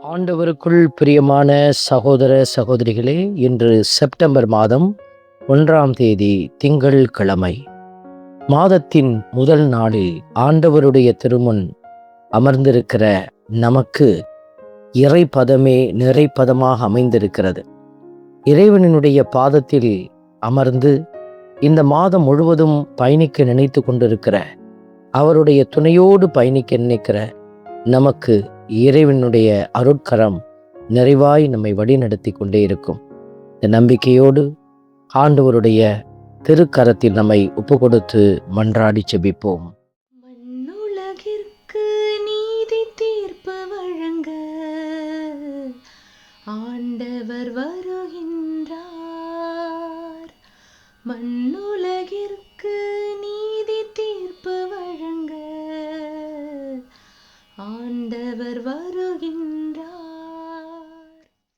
ஆண்டவருக்குள் பிரியமான சகோதர சகோதரிகளே இன்று செப்டம்பர் மாதம் ஒன்றாம் தேதி திங்கள் கிழமை மாதத்தின் முதல் நாளில் ஆண்டவருடைய திருமுன் அமர்ந்திருக்கிற நமக்கு இறைப்பதமே நிறைப்பதமாக அமைந்திருக்கிறது. இறைவனினுடைய பாதத்தில் அமர்ந்து இந்த மாதம் முழுவதும் பயணிக்க நினைத்து கொண்டிருக்கிற அவருடைய துணையோடு பயணிக்க நினைக்கிற நமக்கு இறைவனுடைய அருட்கரம் நிறைவாய் நம்மை வழிநடத்தி கொண்டே இருக்கும். இந்த நம்பிக்கையோடு ஆண்டவருடைய திருக்கரத்தில் நம்மை ஒப்பு கொடுத்து மன்றாடி செபிப்போம்.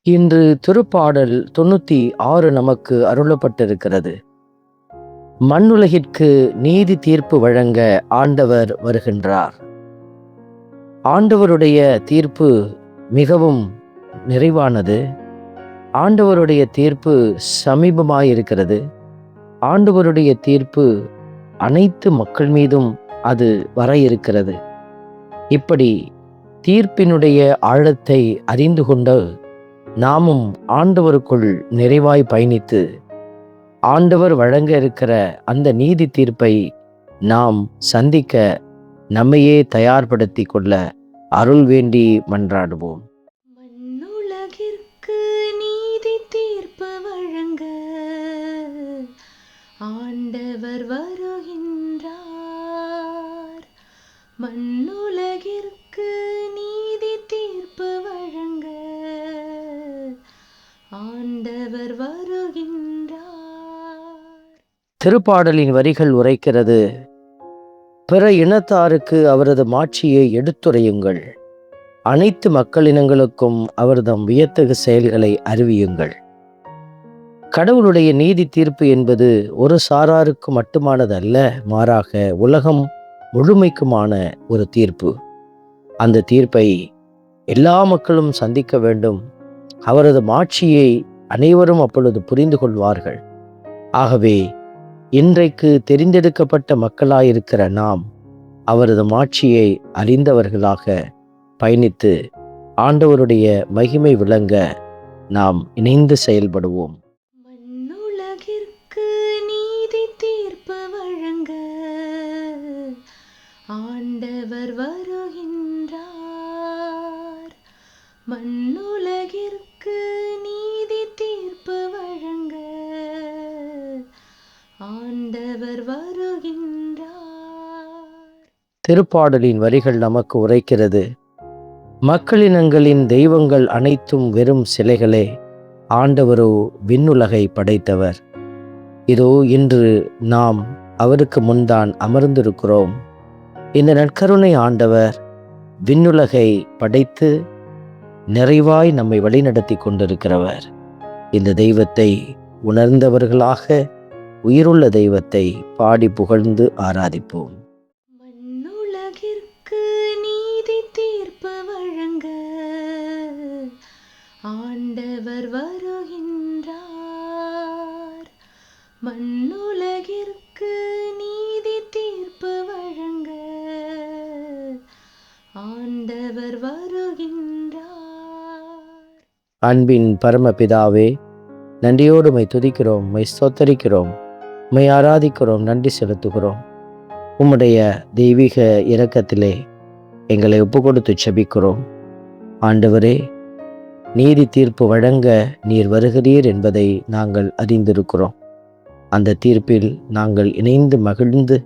இன்று திருப்பாடல் தொண்ணூத்தி ஆறு நமக்கு அருளப்பட்டிருக்கிறது. மண்ணுலகிற்கு நீதி தீர்ப்பு வழங்க ஆண்டவர் வருகின்றார். ஆண்டவருடைய தீர்ப்பு மிகவும் நிறைவானது. ஆண்டவருடைய தீர்ப்பு சமீபமாயிருக்கிறது. ஆண்டவருடைய தீர்ப்பு அனைத்து மக்கள் மீதும் அது வர இருக்கிறது. இப்படி தீர்ப்பினுடைய ஆழத்தை அறிந்து கொண்டு நாமும் ஆண்டவருக்குள் நிறைவாய் பயணித்து ஆண்டவர் வழங்க இருக்கிற அந்த நீதி தீர்ப்பை நாம் சந்திக்க நம்மையே தயார்படுத்தி கொள்ள அருள் வேண்டி மன்றாடுவோம். மண்ணுலகிற்கு நீதி தீர்ப்பு வழங்க ஆண்டவர் வருகின்றார். மண்ணுல திருப்பாடலின் வரிகள் உரைக்கிறது. பிற இனத்தாருக்கு அவரது மாட்சியை எடுத்துரையுங்கள். அனைத்து மக்களினங்களுக்கும் அவர்தம் வியத்தகு செயல்களை அறிவியுங்கள். கடவுளுடைய நீதி தீர்ப்பு என்பது ஒரு சாராருக்கு மட்டுமானதல்ல மாறாக உலகம் முழுமைக்குமான ஒரு தீர்ப்பு. அந்த தீர்ப்பை எல்லா மக்களும் சந்திக்க வேண்டும். அவரது மாட்சியை அனைவரும் அப்பொழுது புரிந்து கொள்வார்கள். ஆகவே இன்றைக்கு தெரிந்தெடுக்கப்பட்ட மக்களாயிருக்கிற நாம் அவரது மாட்சியை அறிந்தவர்களாக பயணித்து ஆண்டவருடைய மகிமை விளங்க நாம் இணைந்து செயல்படுவோம். மண்ணுலகிற்கு நீதி தீர்ப்பு வழங்க ஆண்டவர் வருகின்றார். மண்ணுலகிற்கு திருப்பாடலின் வரிகள் நமக்கு உரைக்கிறது. மக்களினங்களின் தெய்வங்கள் அனைத்தும் வெறும் சிலைகளே ஆண்டவரோ விண்ணுலகை படைத்தவர். இதோ இன்று நாம் அவருக்கு முன்தான் அமர்ந்திருக்கிறோம். இந்த நற்கருணை ஆண்டவர் விண்ணுலகை படைத்து நிறைவாய் நம்மை வழிநடத்தி கொண்டிருக்கிறவர். இந்த தெய்வத்தை உணர்ந்தவர்களாக உயிருள்ள தெய்வத்தை பாடி புகழ்ந்து ஆராதிப்போம். மண்ணுலகிற்கு நீதி தீர்ப்பு வழங்க ஆண்டவர் வருகின்றார். மண்ணுலகிற்கு நீதி தீர்ப்பு வழங்க ஆண்டவர் வருகின்றார். அன்பின் பரமபிதாவே நன்றியோடு மை துதிக்கிறோம் மை ஸ்தோத்தரிக்கிறோம். உம்மை ஆராதிக்கிறோம் நன்றி செலுத்துகிறோம். உம்முடைய தெய்வீக இரக்கத்திலே எங்களை ஒப்பு கொடுத்து செபிக்கிறோம். ஆண்டவரே நீதி தீர்ப்பு வழங்க நீர் வருகிறீர் என்பதை நாங்கள் அறிந்திருக்கிறோம். அந்த தீர்ப்பில் நாங்கள் இணைந்து மகிழ்ந்து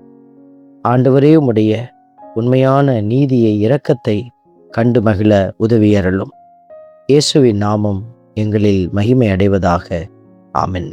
ஆண்டவரே உம்முடைய உண்மையான நீதியை இரக்கத்தை கண்டு மகிழ உதவியறலும் இயேசுவின் நாமம் எங்களில் மகிமை அடைவதாக. ஆமென்.